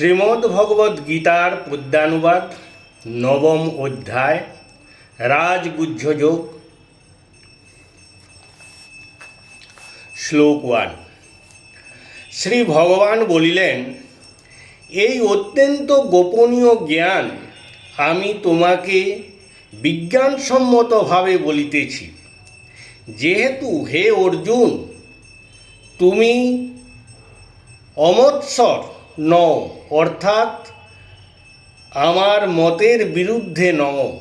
শ্রীমদ্ ভগবদ্ গীতার পদ্যানুবাদ নবম অধ্যায় রাজগুহ্যযোগ শ্লোক ওয়ান। শ্রী ভগবান বলিলেন, এই অত্যন্ত গোপনীয় জ্ঞান আমি তোমাকে বিজ্ঞানসম্মতভাবে বলিতেছি। যেহেতু হে অর্জুন, তুমি অমৎসর নও, অর্থাৎ আমার মতের বিরুদ্ধে নও।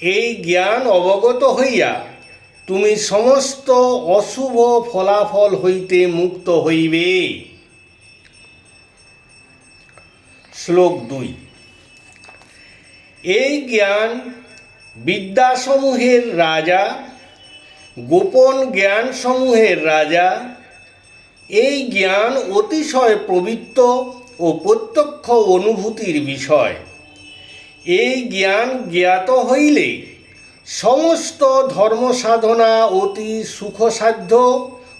এই জ্ঞান অবগত হইয়া তুমি সমস্ত অশুভ ফলাফল হইতে মুক্ত হইবে। শ্লোক দুই। এই জ্ঞান বিদ্যাসমূহের রাজা, গোপন জ্ঞানসমূহের রাজা এই জ্ঞান অতিশয় পবিত্র ও প্রত্যক্ষ অনুভূতির বিষয়। এই জ্ঞান জ্ঞাত হইলে সমস্ত ধর্মসাধনা অতি সুখসাধ্য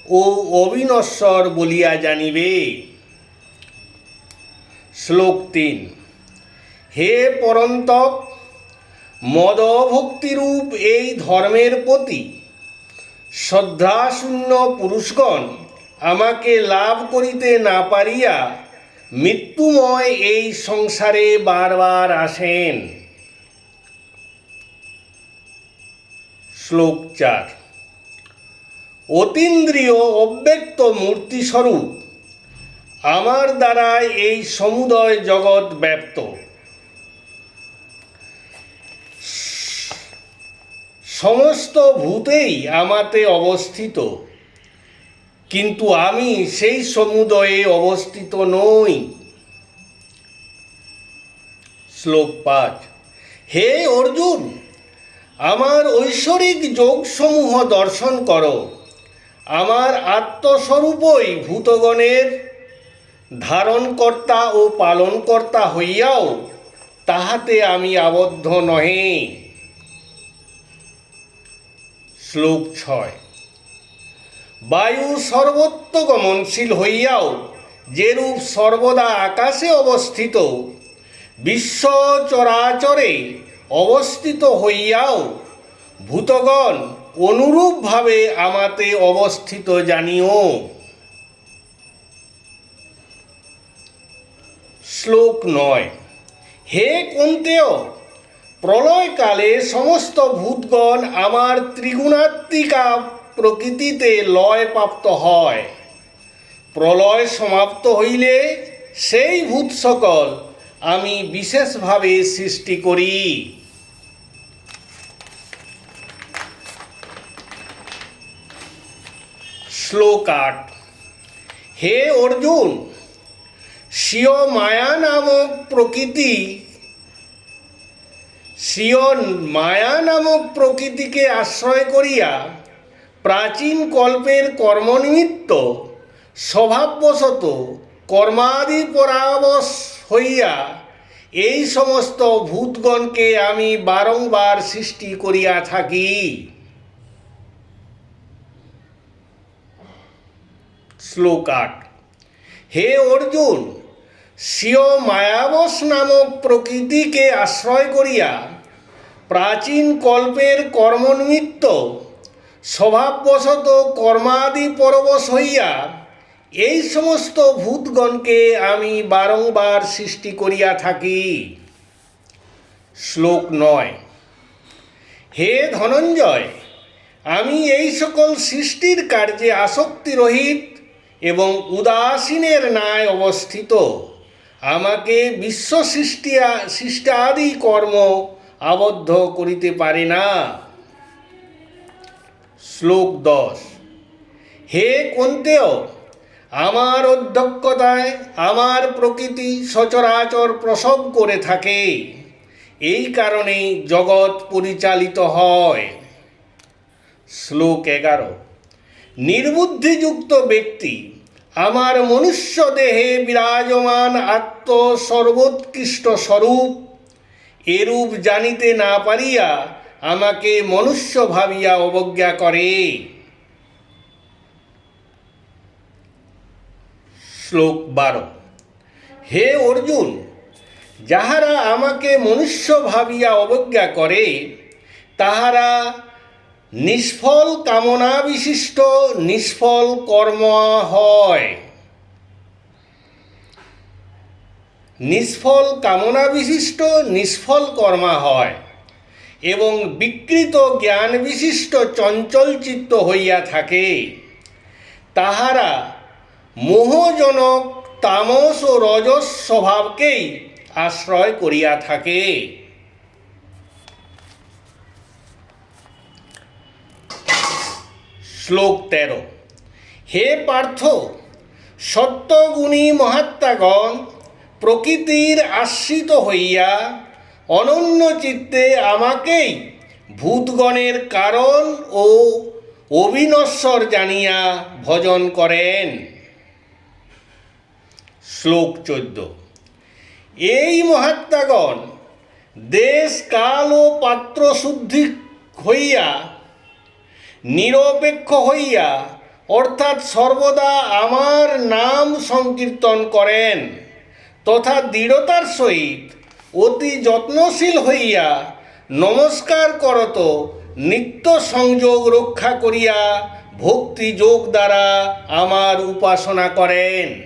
ও অবিনশ্বর বলিয়া জানিবে। শ্লোক তিন। হে পরন্তক, মদভক্তিরূপ এই ধর্মের প্রতি শ্রদ্ধাশূন্য পুরুষগণ আমাকে লাভ করিতে না পারিয়া মৃত্যুময় এই সংসারে বারবার আসেন। শ্লোক চার। অতীন্দ্রিয় অব্যক্ত মূর্তিস্বরূপ আমার দ্বারা এই সমুদয় জগৎ ব্যপ্ত। সমস্ত ভূতেই আমাতে অবস্থিত। কিন্তু আমি সেই সমুদয়ে অবস্থিত নই। শ্লোক পাঁচ হে অর্জুন, আমার ঐশ্বরিক যোগসমূহ দর্শন করো। আমার আত্মস্বরূপই ভূতগণের ধারণকর্তা ও পালনকর্তা হইয়াও তাহাতে আমি আবদ্ধ নহে। শ্লোক ছয়। বায়ু সর্বত্র গমনশীল হইয়াও, যেরূপ সর্বদা আকাশে অবস্থিত, বিশ্ব চরাচরে অবস্থিত হইয়াও, ভূতগণ অনুরূপভাবে আমাতে অবস্থিত জানিও। শ্লোক নয়, হে কুন্তেয়, প্রলয়কালে সমস্ত ভূতগণ আমার ত্রিগুণাত্মিকা প্রকৃতিতে লয় প্রাপ্ত হয়। প্রলয় সমাপ্ত হইলে সেই ভূত সকল আমি বিশেষভাবে সৃষ্টি করি। শ্লোক আট। হে অর্জুন, স্বীয় মায়া নামক প্রকৃতি, স্বীয় মায়া নামক প্রকৃতিকে আশ্রয় করিয়া প্রাচীন কল্পের কর্মনিমিত্ত, স্বভাববশত কর্মাদি পরাবশ হইয়া এই সমস্ত ভূতগণকে আমি বারংবার সৃষ্টি করিয়া থাকি। শ্লোক আট। হে অর্জুন, স্বীয় মায়াবশ নামক প্রকৃতিকে আশ্রয় করিয়া প্রাচীন কল্পের কর্মনিমিত্ত স্বভাববশত কর্মাদি পরবশ হইয়া এই সমস্ত ভূতগণকে আমি বারংবার সৃষ্টি করিয়া থাকি। শ্লোক নয়, হে ধনঞ্জয়, আমি এই সকল সৃষ্টির কার্যে আসক্তি রহিত এবং উদাসীনের ন্যায় অবস্থিত। আমাকে বিশ্ব সৃষ্টি সৃষ্টাদি কর্ম আবদ্ধ করিতে পারে না। শ্লোক দশ। হে কন্তেয়, আমার অধ্যক্ষতায় আমার প্রকৃতি সচরাচর প্রসব করে থাকে। এই কারণেই জগৎ পরিচালিত হয়। শ্লোক এগারো। নির্বুদ্ধিযুক্ত ব্যক্তি আমার মনুষ্য দেহে বিরাজমান আত্ম সর্বোৎকৃষ্ট স্বরূপ, এরূপ জানিতে না পারিয়া আমাকে মনুষ্য ভাবিয়া অবজ্ঞা করে। শ্লোক বারো। হে অর্জুন, যাহারা আমাকে মনুষ্য ভাবিয়া অবজ্ঞা করে, তাহারা নিষ্ফল কামনা বিশিষ্ট নিষ্ফল কর্ম হয়। নিষ্ফল কামনা বিশিষ্ট নিষ্ফল কর্মা হয়। এবং বিকৃত জ্ঞান বিশিষ্ট চঞ্চল চিত্ত হইয়া থাকে। তাহারা মোহজনক তামস ও রজস স্বভাবকেই আশ্রয় করিয়া থাকে। শ্লোক তেরো। হে পার্থ, সত্যগুণী মহাত্মাগণ, প্রকৃতির আশ্রিত হইয়া অনন্য চিত্তে আমাকেই ভূতগণের কারণ ও অবিনশ্বর জানিয়া ভজন করেন। শ্লোক চোদ্দ। এই মহাত্মাগণ দেশ, কাল ও পাত্র শুদ্ধি হইয়া, নিরপেক্ষ হইয়া, অর্থাৎ সর্বদা আমার নাম সংকীর্তন করেন, তথা দৃঢ়তার সহিত অতি যত্নশীল হইয়া নমস্কার করত নিত্য সংযোগ রক্ষা করিয়া ভক্তি যোগ দ্বারা আমার উপাসনা করেন।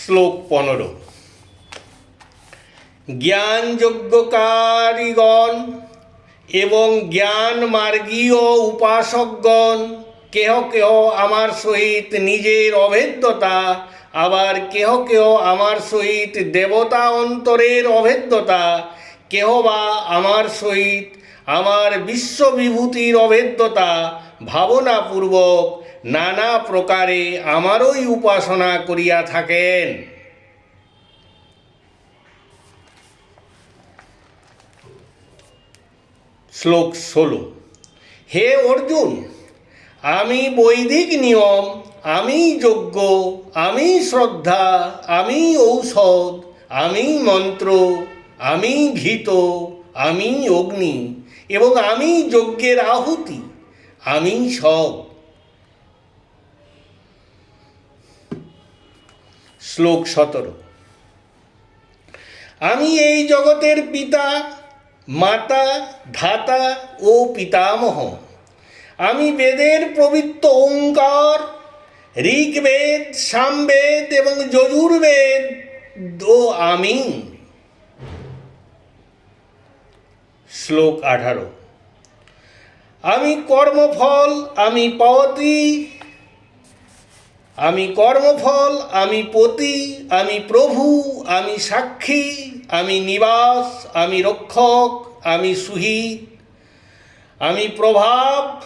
শ্লোক পনেরো। জ্ঞানযোগ্যকারীগণ এবং জ্ঞান মার্গীয় উপাসকগণ কেহ কেহ আমার সহিত নিজের অভেদ্যতা, আবার কেহ কেহ আমার সহিত দেবতা অন্তরের অভেদ্যতা, কেহ বা আমার সহিত আমার বিশ্ববিভূতির অভেদ্যতা ভাবনাপূর্বক নানা প্রকারে আমারই উপাসনা করিয়া থাকেন। শ্লোক ষোলো। হে অর্জুন আমি বৈদিক নিয়ম, আমি যজ্ঞ, আমি শ্রদ্ধা, আমি ঔষধ, আমি মন্ত্র, আমি ঘিত, আমি অগ্নি, এবং আমি যজ্ঞের আহুতি, আমি সব। শ্লোক সতেরো। আমি এই জগতের পিতা, মাতা, ধাতা ও পিতামহ। আমি বেদের পবিত্র ওঙ্কার ঋগ্বেদ, সামবেদ এবং যজুর্বেদ ও আমি। শ্লোক আঠারো। আমি কর্মফল, আমি পতি আমি কর্মফল, আমি পতি। আমি প্রভু, আমি সাক্ষী। আমি নিবাস, আমি রক্ষক, আমি সুহিত আমি প্রভাব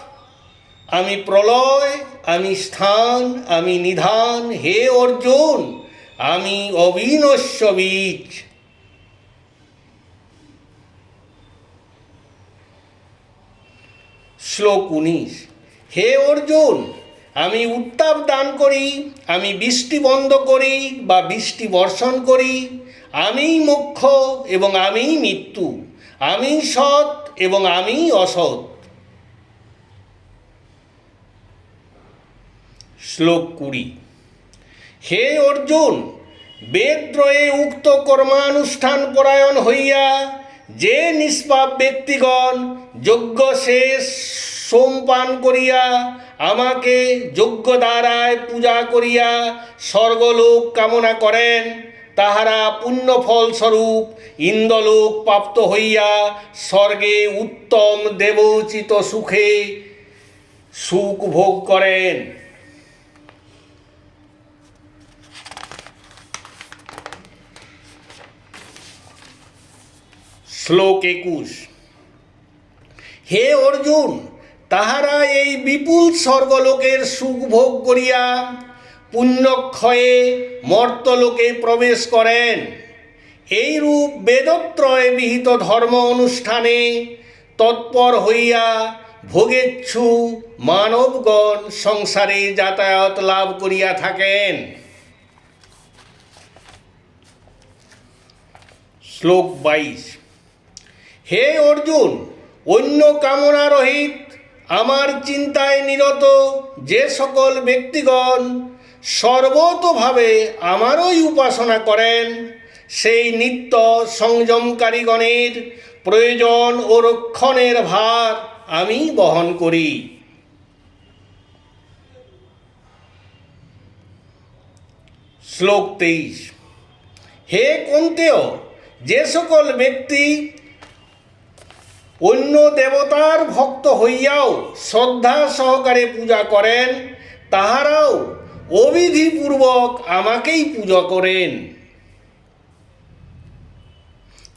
আমি প্রলয়, আমি স্থান, আমি নিধান, হে অর্জুন, আমি অবিনশ্য বীজ। শ্লোক উনিশ, হে অর্জুন, আমি উত্তাপ দান করি, আমি বৃষ্টি বন্ধ করি বা বৃষ্টি বর্ষণ করি, আমিই মুখ্য এবং আমিই মৃত্যু আমি সৎ এবং আমি অসৎ। শ্লোক কুড়ি। হে অর্জুন বেদত্রয়ে উক্ত কর্মানুষ্ঠান পরায়ণ হইয়া যে নিষ্পাপ ব্যক্তিগণ যজ্ঞ শেষ সোমপান করিয়া আমাকে যজ্ঞ দ্বারায় পূজা করিয়া স্বর্গলোক কামনা করেন, তাহারা পুণ্যফল স্বরূপ ইন্দ্রলোক প্রাপ্ত হইয়া স্বর্গে উত্তম দেবোচিত সুখে সুখ ভোগ করেন। শ্লোক একুশ হে অর্জুন, তাহারা এই বিপুল স্বর্গলোকের সুখ ভোগ করিয়া পুণ্যক্ষয়ে মর্তলোকে প্রবেশ করেন। এইরূপ বেদত্রয় বিহিত ধর্ম অনুষ্ঠানে তৎপর হইয়া ভোগেচ্ছু মানবগণ সংসারে যাতায়াত লাভ করিয়া থাকেন। শ্লোক বাইশ। হে অর্জুন, অন্য কামনা রহিত, আমার চিন্তায় নিরত যে সকল ব্যক্তিগণ সর্বতভাবে আমারই উপাসনা করেন, সেই নিত্য সংযমকারীগণের প্রয়োজন ও রক্ষণের ভার আমি বহন করি। শ্লোক তেইশ। হে কন্তেয়, যে সকল ব্যক্তি অন্য দেবতার ভক্ত হইয়াও শ্রদ্ধা সহকারে পূজা করেন, তাহারাও অবিধিপূর্বক আমাকেই পূজা করেন।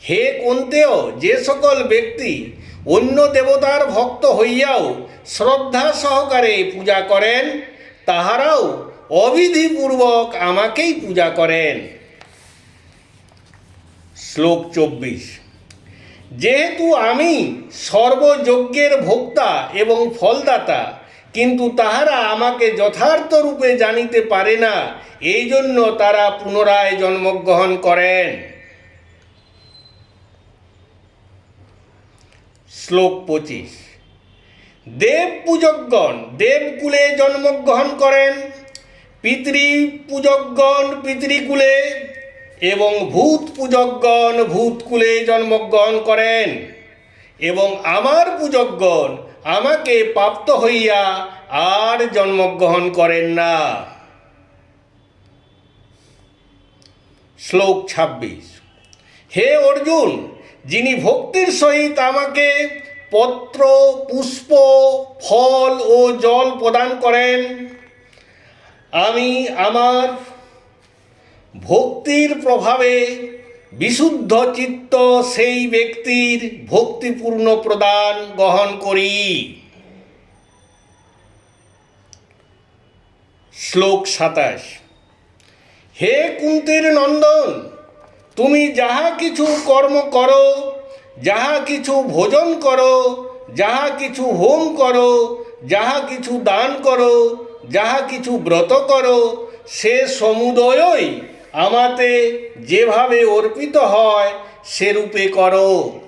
হে কন্তেয়, যে সকল ব্যক্তি অন্য দেবতার ভক্ত হইয়াও শ্রদ্ধা সহকারে পূজা করেন, তাহারাও অবিধিপূর্বক আমাকেই পূজা করেন। শ্লোক চব্বিশ। যেহেতু আমি সর্বযজ্ঞের ভোক্তা এবং ফলদাতা, কিন্তু তাহারা আমাকে যথার্থ রূপে জানিতে পারে না, এই জন্য তারা পুনরায় জন্মগ্রহণ করেন। শ্লোক পঁচিশ। দেব পূজকগণ দেবকুলে জন্মগ্রহণ করেন। পিতৃ পূজকগণ পিতৃকুলে এবং ভূত পূজকগণ ভূতকুলে জন্মগ্রহণ করেন। এবং আমার পূজকগণ আমাকে প্রাপ্ত হইয়া আর জন্মগ্রহণ করেন না। শ্লোক ছাব্বিশ। হে অর্জুন, যিনি ভক্তির সহিত আমাকে পত্র, পুষ্প, ফল ও জল প্রদান করেন, আমি আমার ভক্তির প্রভাবে বিশুদ্ধ চিত্ত সেই ব্যক্তির ভক্তিপূর্ণ প্রদান গ্রহণ করি। শ্লোক সাতাশ। হে কুন্তির নন্দন, তুমি যাহা কিছু কর্ম করো, যাহা কিছু ভোজন করো, যাহা কিছু হোম করো, যাহা কিছু দান করো, যাহা কিছু ব্রত করো, সে সমুদয়ই আমাতে যেভাবে অর্পিত হয়, সেরূপে করো।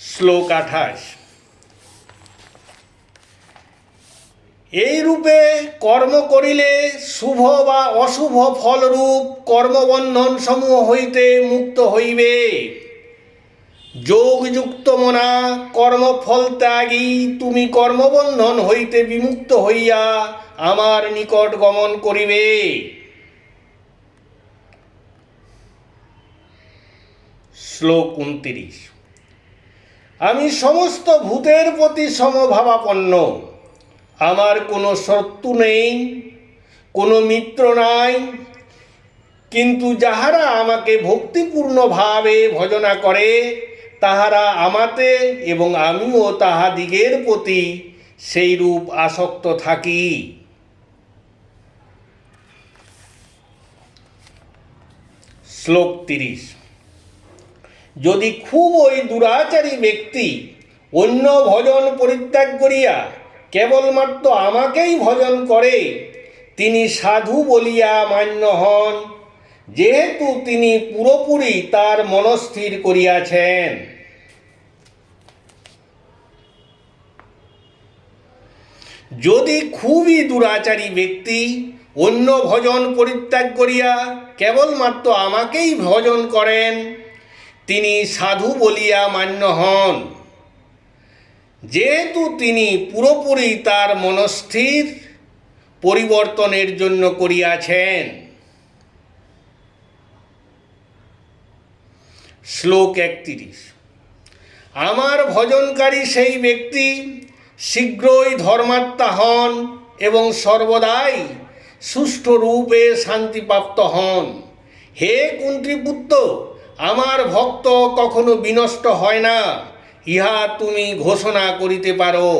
শ্লোক আঠাশ। এই রূপে কর্ম করিলে শুভ বা অশুভ ফলরূপ কর্মবন্ধন সমূহ হইতে মুক্ত হইবে। যোগযুক্ত মনা কর্মফল ত্যাগী, তুমি কর্মবন্ধন হইতে বিমুক্ত হইয়া আমার নিকট গমন করিবে। শ্লোক উনত্রিশ। আমি সমস্ত ভূতের প্রতি সমভাবাপন্ন। আমার কোনো শত্রু নেই, কোনো মিত্র নাই, কিন্তু যাহারা আমাকে ভক্তিপূর্ণভাবে ভজনা করে তাহারা আমাতে এবং আমিও তাহাদিগের প্রতি সেই রূপ আসক্ত থাকি। শ্লোক তিরিশ। যদি খুব ওই দুরাচারী ব্যক্তি অন্য ভজন পরিত্যাগ করিয়া কেবলমাত্র আমাকেই ভজন করে, তিনি সাধু বলিয়া মান্য হন যেহেতু তিনি পুরোপুরি তার মনস্থির করিয়াছেন। যদি খুবই দুরাচারী ব্যক্তি অন্য ভজন পরিত্যাগ করিয়া কেবলমাত্র আমাকেই ভজন করেন, তিনি সাধু বলিয়া মান্য হন। যেহেতু তিনি পুরোপুরি তার মনস্থির পরিবর্তনের জন্য করিয়াছেন। শ্লোক একত্রিশ। আমার ভজনকারী সেই ব্যক্তি শীঘ্রই ধর্মাত্মা হন এবং সর্বদাই সুষ্ঠু রূপে শান্তিপ্রাপ্ত হন। হে কুন্ত্রীপুত্র আমার ভক্ত কখনো বিনষ্ট হয় না, ইহা তুমি ঘোষণা করিতে পারো।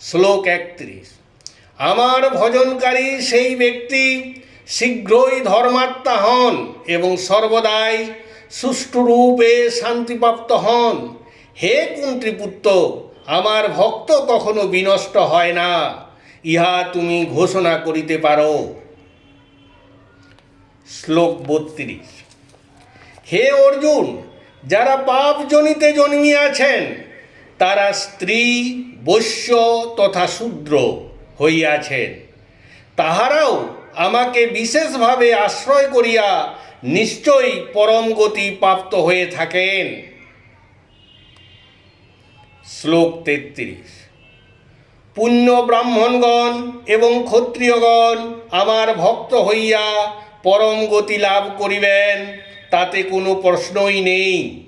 শ্লোক একত্রিশ। আমার ভজনকারী সেই ব্যক্তি শীঘ্রই ধর্মাত্মা হন এবং সর্বদাই সুষ্ঠুরূপে শান্তিপ্রাপ্ত হন। হে কুন্ত্রীপুত্র আমার ভক্ত কখনো বিনষ্ট হয় না। ইহা তুমি ঘোষণা করিতে পারো। শ্লোক বত্রিশ। হে অর্জুন, যারা পাপজনিতে জন্মিয়াছেন, তারা স্ত্রী, বৈশ্য তথা শূদ্র হইয়াছেন। তাহারাও আমাকে বিশেষভাবে আশ্রয় করিয়া নিশ্চয়ই পরম গতি প্রাপ্ত হয়ে থাকেন। শ্লোক তেত্রিশ। পুণ্য ব্রাহ্মণগণ এবং ক্ষত্রিয়গণ আমার ভক্ত হইয়া পরম গতি লাভ করিবেন, তাতে কোনো প্রশ্নই নেই।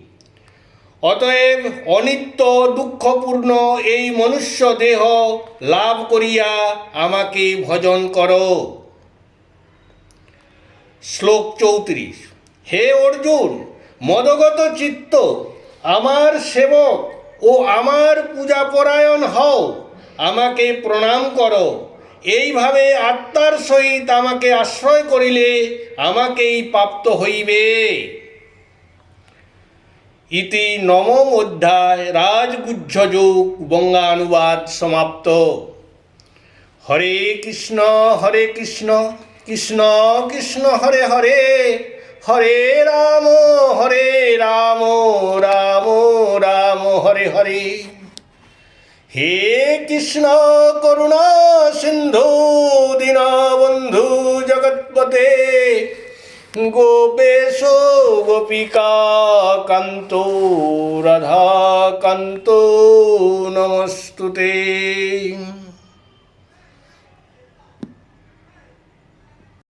অতএব অনিত্য দুঃখপূর্ণ এই মনুষ্য দেহ লাভ করিয়া আমাকে ভজন করো। শ্লোক চৌত্রিশ। হে অর্জুন, মদগত চিত্ত, আমার সেবক ও আমার পূজাপরায়ণ হও, আমাকে প্রণাম করো। এইভাবে আত্মার সহিত আমাকে আশ্রয় করিলে আমাকেই প্রাপ্ত হইবে। ইতি নবম অধ্যায় রাজগুহ্যযোগ বঙ্গানুবাদ সমাপ্ত। হরে কৃষ্ণ হরে কৃষ্ণ। কৃষ্ণ কৃষ্ণ হরে হরে হরে রাম হরে রাম রাম রাম, হরে হরে। হে কৃষ্ণ, করুণা সিন্ধু, দীনবন্ধু জগৎপতে গোপেশ, গোপিকা, কান্ত, রাধা কান্ত, নমস্তুতে।